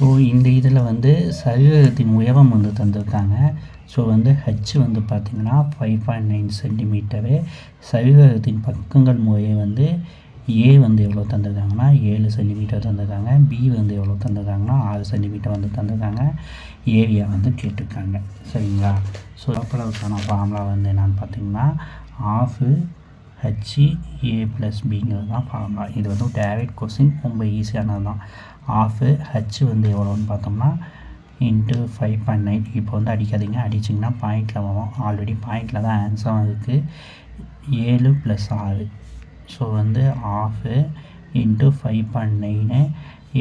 So இந்த இதில் வந்து சரீரத்தின் உயரம் வந்து தந்திருக்காங்க. ஸோ வந்து ஹச் வந்து பார்த்திங்கன்னா ஃபைவ் பாயிண்ட் நைன் சென்டிமீட்டரு சரீரத்தின் பக்கங்கள் முறையே வந்து ஏ வந்து எவ்வளோ தந்திருக்காங்கன்னா ஏழு சென்டிமீட்டர் தந்திருக்காங்க. பி வந்து எவ்வளோ தந்திருக்காங்கன்னா ஆறு சென்டிமீட்டர் வந்து தந்திருக்காங்க. ஏரியா வந்து கேட்டிருக்காங்க. சரிங்களா? ஸோ அப்பளவுக்கான ஃபார்முலா வந்து என்னென்னு பார்த்தீங்கன்னா ஆஃபு ஹச்சி ஏ ப்ளஸ் பிங்கிறது தான் ஃபார்முலா இது வந்து டேரக்ட் கொஸ்டின் ரொம்ப ஈஸியானது தான் ஆஃபு ஹச் வந்து எவ்வளோன்னு பார்த்தோம்னா இன்ட்டு ஃபைவ் பாயிண்ட் நைன் இப்போ வந்து அடிக்காதீங்க. அடிச்சிங்கன்னா பாயிண்டில் வரும். ஆல்ரெடி பாயிண்டில் தான் ஆன்சரும் இருக்குது ஏழு ப்ளஸ் ஆறு. ஸோ வந்து half into five point nine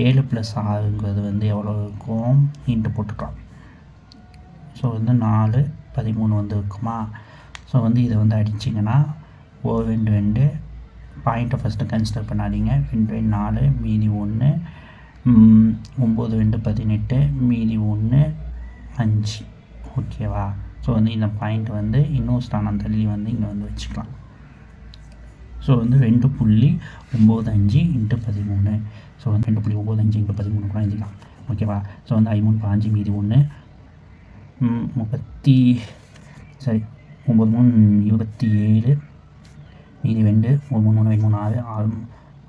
ஏழு ப்ளஸ் ஆறுங்கிறது வந்து எவ்வளோ இருக்கும்? இன்ட்டு போட்டுக்கலாம். ஸோ வந்து நாலு பதிமூணு வந்து இருக்குமா? ஸோ வந்து இதை வந்து அடிச்சிங்கன்னா ரெண்டு. ரெண்டு பாயிண்ட்டை ஃபஸ்ட்டு கன்சிடர் பண்ணாதீங்க. ரெண்டு ரெண்டு நாலு மீதி ஒன்று. ஒம்பது ரெண்டு பதினெட்டு மீதி ஒன்று அஞ்சு. ஓகேவா ஸோ வந்து இந்த பாயிண்ட் வந்து இன்னும் ஸ்தானம் தள்ளி வந்து இங்கே வந்து வச்சுக்கலாம். ஸோ வந்து ரெண்டு புள்ளி ஒம்பது அஞ்சு இன்ட்டு பதிமூணு. ஸோ வந்து ரெண்டு புள்ளி ஒம்பது அஞ்சு இன்ட்டு பதிமூணு கூட எழுதிக்கலாம் ஓகேவா ஸோ வந்து ஐமூணு பாஞ்சு மீதி ஒன்று. முப்பத்தி சரி ஒம்பது மூணு இருபத்தி ஏழு மீதி ரெண்டு ஒரு மூணு மூணு ரெண்டு மூணு ஆறு ஆறு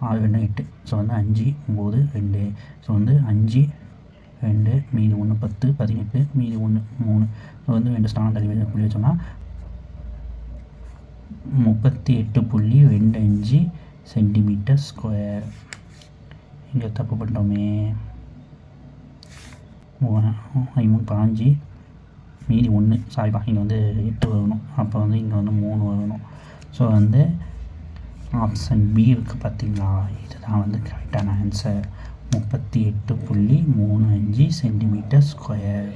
ஆறு ரெண்டு எட்டு. ஸோ வந்து அஞ்சு ஒம்பது ரெண்டு. ஸோ வந்து அஞ்சு ரெண்டு மீதி ஒன்று பத்து பதினெட்டு மீதி ஒன்று மூணு. ஸோ வந்து ரெண்டு ஸ்தானம் தள்ளி புள்ளி வச்சோம்னா முப்பத்தி எட்டு புள்ளி ரெண்டு அஞ்சு சென்டிமீட்டர் ஸ்கொயர் இங்கே தப்பு பண்ணிட்டோமே. ஐமூணு பாஞ்சு மீதி ஒன்று சாரிப்பா இங்கே வந்து எட்டு வரணும். அப்போ வந்து இங்கே வந்து மூணு வரணும். ஸோ வந்து ஆப்ஷன் பி இருக்குது பார்த்தீங்களா? இதுதான் வந்து கரெக்டான ஆன்சர் முப்பத்தி எட்டு புள்ளி மூணு அஞ்சு சென்டிமீட்டர் ஸ்கொயர்